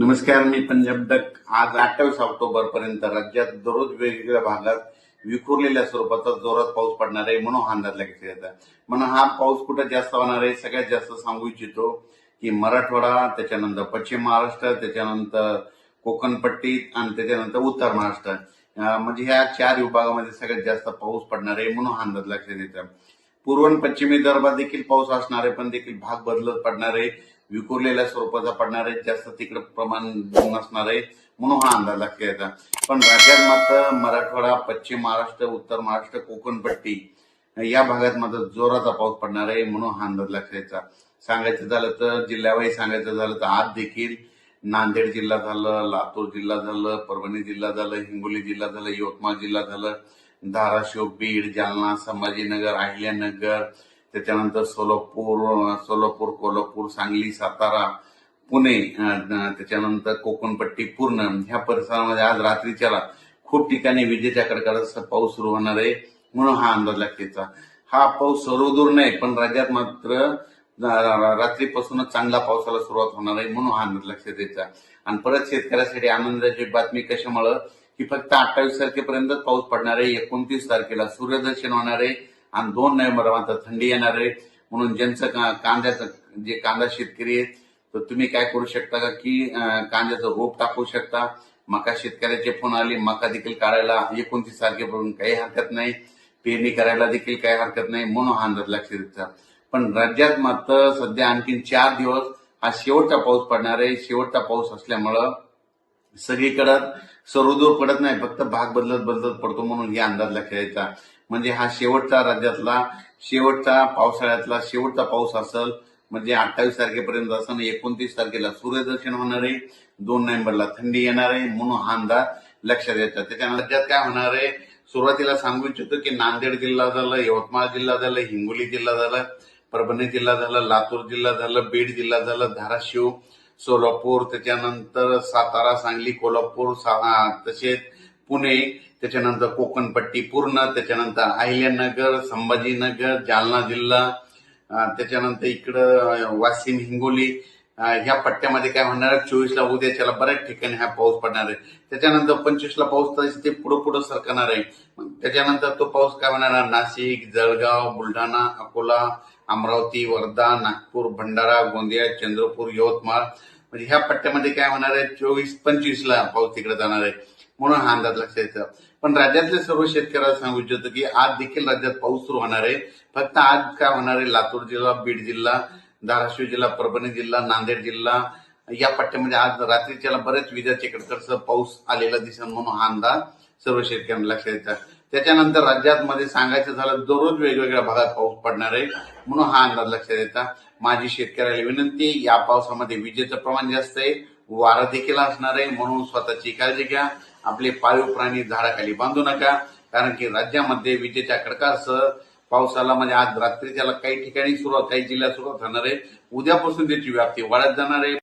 नमस्कार मी पंजाब डक. आज अठ्ठावीस ऑक्टोबर पर्यंत राज्यात दररोज वेगवेगळ्या भागात विखुरलेल्या स्वरूपाचा जोरात पाऊस पडणार आहे म्हणून हा अंदाज लागत येतात म्हणून हा पाऊस कुठं जास्त होणार आहे सगळ्यात जास्त सांगू इच्छितो की मराठवाडा त्याच्यानंतर पश्चिम महाराष्ट्र त्याच्यानंतर कोकणपट्टी आणि त्याच्यानंतर उत्तर महाराष्ट्र. म्हणजे ह्या चार विभागामध्ये सगळ्यात जास्त पाऊस पडणार आहे म्हणून हा अंदाज लक्षात येतं. पूर्व पश्चिमी विदर्भात देखील पाऊस असणार आहे पण देखील भाग बदलत पडणार आहे. विखुरलेल्या स्वरूपाचा पडणार आहे जास्त तिकडे प्रमाण नसणार आहे म्हणून हा अंदाज लक्षात पण राज्यात मात्र मराठवाडा पश्चिम महाराष्ट्र उत्तर महाराष्ट्र कोकणपट्टी या भागात मात्र जोराचा पाऊस पडणार आहे म्हणून हा अंदाज लक्षायचा सांगायचं झालं तर जिल्ह्यावाही सांगायचं झालं तर आज देखील नांदेड जिल्हा झालं लातूर जिल्हा झालं परभणी जिल्हा झालं हिंगोली जिल्हा झालं यवतमाळ जिल्हा झालं धाराशिव बीड जालना संभाजीनगर अहिल्यानगर त्याच्यानंतर सोलापूर सोलापूर कोल्हापूर सांगली सातारा पुणे त्याच्यानंतर कोकणपट्टी पूर्ण ह्या परिसरामध्ये आज रात्रीच्या खूप ठिकाणी विजेच्या कडकडाचा पाऊस सुरू होणार आहे म्हणून हा अंदाज लागतेचा हा पाऊस सर्वदूर नाही पण राज्यात मात्र रात्रीपासूनच चांगला पावसाला सुरुवात होणार आहे म्हणून हा अंदाज लक्षात यायचा. आणि परत शेतकऱ्यासाठी आनंदाची बातमी कशामुळं? की फक्त अठ्ठावीस तारखेपर्यंतच पाऊस पडणार आहे एकोणतीस तारखेला सूर्यदर्शन होणार आहे आणि दोन नोव्हेंबर मात्र थंडी येणार आहे. म्हणून ज्यांचं का- कांद्याचं जे कांदा शेतकरी आहेत तर तुम्ही काय करू शकता का की कांद्याचं रोप टाकू शकता? मका शेतकऱ्याचे फोन आले मका देखील काढायला एकोणतीस तारखेपर्यंत काही हरकत नाही. पेरणी करायला देखील काही हरकत नाही म्हणून हा अंदाज लक्षात पण राज्यात मात्र सध्या आणखीन चार दिवस हा शेवटचा पाऊस पडणार आहे. शेवटचा पाऊस असल्यामुळं सगळीकडं सर्वदूर पडत नाही फक्त भाग बदलत बदलत पडतो म्हणून हे अंदाज लक्षात म्हणजे हा शेवटचा राज्यातला शेवटचा पावसाळ्यातला शेवटचा पाऊस असेल म्हणजे अठ्ठावीस तारखेपर्यंत असं एकोणतीस तारखेला सूर्यदर्शन होणार आहे दोन नोव्हेंबरला थंडी येणार आहे म्हणून हा अंदाज लक्षात यायचा. त्याच्यानंतर राज्यात काय होणार आहे? सुरुवातीला सांगू इच्छितो की नांदेड जिल्हा झालं यवतमाळ जिल्हा झालं हिंगोली जिल्हा झालं परभणी जिल्हा झालं लातूर जिल्हा झालं बीड जिल्हा झालं धाराशिव सोलापूर त्याच्यानंतर सातारा सांगली कोल्हापूर तसेच पुणे त्याच्यानंतर कोकणपट्टी पूर्ण त्याच्यानंतर अहिल्यानगर संभाजीनगर जालना जिल्हा त्याच्यानंतर इकडं वाशिम हिंगोली ह्या पट्ट्यामध्ये काय होणार आहे? चोवीसला उद्याच्याला बऱ्याच ठिकाणी हा पाऊस पडणार आहे. त्याच्यानंतर पंचवीसला पाऊस तर ते पुढं पुढं सरकणार आहे. त्याच्यानंतर तो पाऊस काय होणार आहे? नाशिक जळगाव बुलढाणा अकोला अमरावती वर्धा नागपूर भंडारा गोंदिया चंद्रपूर यवतमाळ. म्हणजे ह्या पट्ट्यामध्ये काय होणार आहे? चोवीस पंचवीसला पाऊस तिकडे जाणार आहे. म्हणून हा अंदाज लक्षात येतं. पण राज्यातल्या सर्व शेतकऱ्याला सांगू इच्छितो की आज देखील राज्यात पाऊस सुरू होणार आहे. फक्त आज काय होणार आहे? लातूर जिल्हा बीड जिल्हा धाराशिव जिल्हा परभणी जिल्हा नांदेड जिल्हा या पट्ट्यामध्ये आज रात्रीच्याला बरेच विजाचे कडकडसह पाऊस आलेला दिसेल म्हणून हा अंदाज सर्व शेतकऱ्यांना लक्षात येतात त्याच्यानंतर राज्यात मध्ये सांगायचं झालं दररोज वेगवेगळ्या भागात पाऊस पडणार आहे. म्हणून हा अंदाज लक्षात येतात माझी शेतकऱ्याला विनंती या पावसामध्ये विजेचं प्रमाण जास्त आहे वारा देखील असणार आहे म्हणून स्वतःची काळजी घ्या. आपले पाळीव प्राणी झाडाखाली बांधू नका कारण की राज्यामध्ये विजेच्या कडकासह पावसाला म्हणजे आज रात्री त्याला काही ठिकाणी सुरुवात काही जिल्ह्यात सुरुवात होणार आहे. उद्यापासून त्याची व्याप्ती वाढत जाणार आहे.